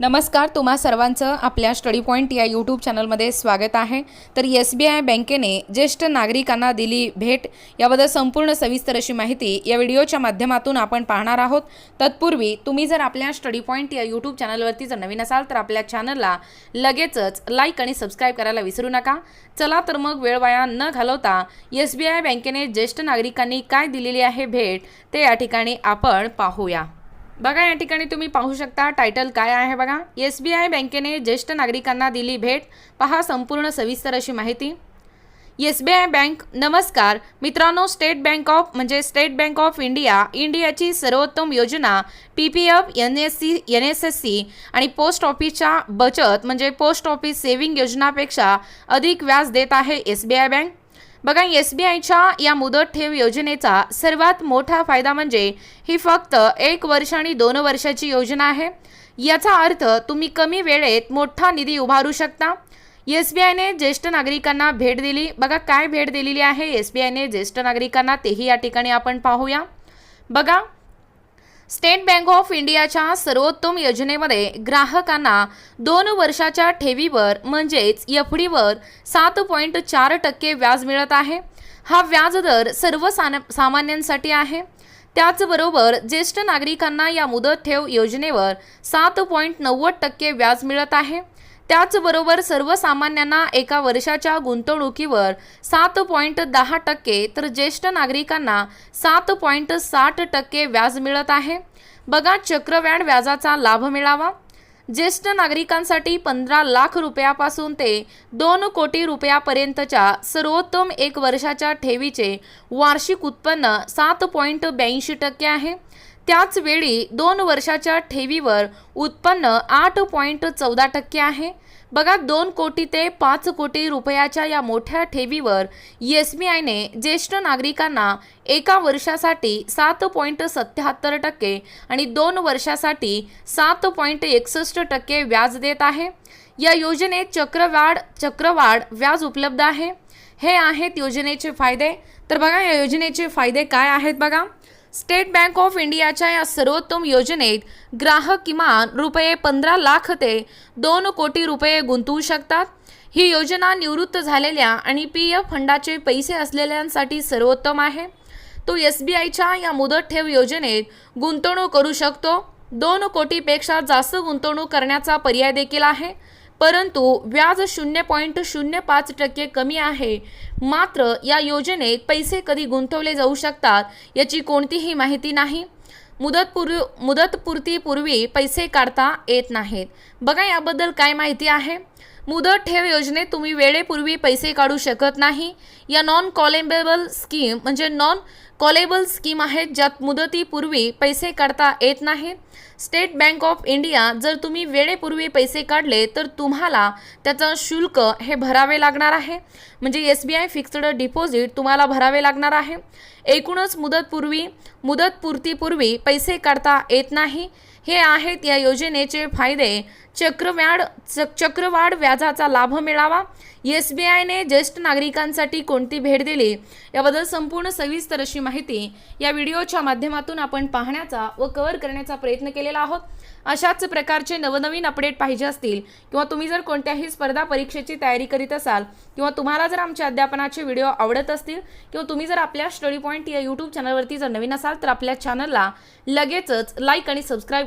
नमस्कार तुम्हा सर्वांचं आपल्या स्टडी पॉईंट या यूट्यूब चॅनलमध्ये स्वागत आहे. तर एस बी आय बँकेने ज्येष्ठ नागरिकांना दिली भेट याबद्दल संपूर्ण सविस्तर अशी माहिती या व्हिडिओच्या माध्यमातून आपण पाहणार आहोत. तत्पूर्वी तुम्ही जर आपल्या स्टडी पॉईंट या यूट्यूब चॅनलवरती जर नवीन असाल तर आपल्या चॅनलला लगेचच लाईक आणि सबस्क्राईब करायला विसरू नका. चला तर मग वेळ वाया न घालवता एस बी आय बँकेने ज्येष्ठ नागरिकांनी काय दिलेली आहे भेट ते या ठिकाणी आपण पाहूया. बघा या ठिकाणी तुम्ही पाहू शकता टायटल काय आहे बघा. एस बी आय बँकेने ज्येष्ठ नागरिकांना दिली भेट. पहा संपूर्ण सविस्तर अशी माहिती. एस बी आय बँक नमस्कार. मित्रांनो स्टेट बँक ऑफ म्हणजे स्टेट बँक ऑफ इंडिया इंडियाची सर्वोत्तम योजना P P F N S C N S S C आणि पोस्ट ऑफिसच्या बचत म्हणजे पोस्ट ऑफिस सेव्हिंग योजनापेक्षा अधिक व्याज देत आहे एस बी आय बँक. बघा एस बी आयच्या या मुदत ठेव योजनेचा सर्वात मोठा फायदा म्हणजे ही फक्त एक वर्ष आणि दोन वर्षाची योजना आहे. याचा अर्थ तुम्ही कमी वेळेत मोठा निधी उभारू शकता. एस बी आयने ज्येष्ठ नागरिकांना भेट दिली. बघा काय भेट दिलेली आहे एस बी आयने ज्येष्ठ नागरिकांना तेही या ठिकाणी आपण पाहूया. बघा स्टेट बँक ऑफ इंडियाच्या सर्वोत्तम योजनेमध्ये ग्राहकांना दोन वर्षाच्या ठेवीवर म्हणजेच एफ डीवर सात पॉईंट चार टक्के व्याज मिळत आहे. हा व्याजदर सर्व सान सामान्यांसाठी आहे. त्याचबरोबर ज्येष्ठ नागरिकांना या मुदत ठेव योजनेवर सात पॉईंट नव्वद टक्के व्याज मिळत आहे. त्याचबरोबर सर्वसामान्यांना एका वर्षाच्या गुंतवणुकीवर सात पॉईंट दहा टक्के तर ज्येष्ठ नागरिकांना सात पॉईंट साठ टक्के व्याज मिळत आहे. बघा चक्रव्याढ व्याजाचा लाभ मिळावा. ज्येष्ठ नागरिकांसाठी पंधरा लाख रुपयापासून ते दोन कोटी रुपयापर्यंतच्या सर्वोत्तम एक वर्षाच्या ठेवीचे वार्षिक उत्पन्न सात पॉईंट ब्याऐंशी टक्के आहे. त्याचवेळी दोन वर्षाच्या ठेवीवर उत्पन्न आठ पॉईंट चौदा टक्के आहे. बघा दोन कोटी ते पाच कोटी रुपयाच्या या मोठ्या ठेवीवर एस बी आयने ज्येष्ठ नागरिकांना एका वर्षासाठी सात पॉईंट सत्याहत्तर टक्के आणि दोन वर्षासाठी सात पॉईंट एकसष्ट टक्के व्याज देत आहे. या योजनेत चक्रवाढ चक्रवाढ व्याज उपलब्ध आहे. हे आहेत योजनेचे फायदे. तर बघा या योजनेचे फायदे काय आहेत बघा. स्टेट बँक ऑफ इंडियाच्या या सर्वोत्तम योजनेत ग्राहक किमान रुपये पंधरा लाख ते दोन कोटी रुपये गुंतवू शकतात. ही योजना निवृत्त झालेल्या आणि पी एफ फंडाचे पैसे असलेल्यांसाठी सर्वोत्तम आहे. तो एस बी आयच्या या मुदत ठेव योजनेत गुंतवणूक करू शकतो. दोन कोटीपेक्षा जास्त गुंतवणूक करण्याचा पर्याय देखील आहे. परंतु व्याज शून्य पॉईंट शून्य पाच टक्के कमी आहे. मात्र या योजनेत पैसे कधी गुंतवले जाऊ शकतात याची कोणतीही माहिती नाही. मुदतपूर्वी मुदतपूर्तीपूर्वी पैसे काढता येत नाहीत. बघा याबद्दल काय माहिती आहे? मुदत ठेव योजनेत तुम्ही वेळेपूर्वी पैसे काढू शकत नाही. या नॉन कॉलेबल स्कीम म्हणजे नॉन कॉलेबल स्कीम आहेत ज्यात मुदतीपूर्वी पैसे काढता येत नाहीत स्टेट बँक ऑफ इंडिया जर तुम्ही वेळेपूर्वी पैसे काढले तर तुम्हाला त्याचं शुल्क हे भरावे लागणार आहे. म्हणजे S B I fixed deposit तुम्हाला भरावे लागणार आहे. एकूणच मुदतपूर्वी मुदतपूर्तीपूर्वी पैसे काढता येत नाही. हे आहेत या योजनेचे फायदे. चक्रव्याढ च चक्रवाढ व्याजाचा लाभ मिळावा. एस बी आयने ज्येष्ठ नागरिकांसाठी कोणती भेट दिली? याबद्दल संपूर्ण सविस्तर अशी माहिती या व्हिडिओच्या माध्यमातून आपण पाहण्याचा व कव्हर करण्याचा प्रयत्न केलेला आहोत. अशाच प्रकारचे नवनवीन अपडेट पाहिजे असतील किंवा तुम्ही जर कोणत्याही स्पर्धा परीक्षेची तयारी करीत असाल किंवा तुम्हाला जर आमच्या अध्यापनाचे व्हिडिओ आवडत असतील किंवा तुम्ही जर आपल्या स्टडी पॉईंट या यूट्यूब चॅनलवरती जर नवीन असाल तर आपल्या चॅनलला लगेचच लाईक आणि सबस्क्राईब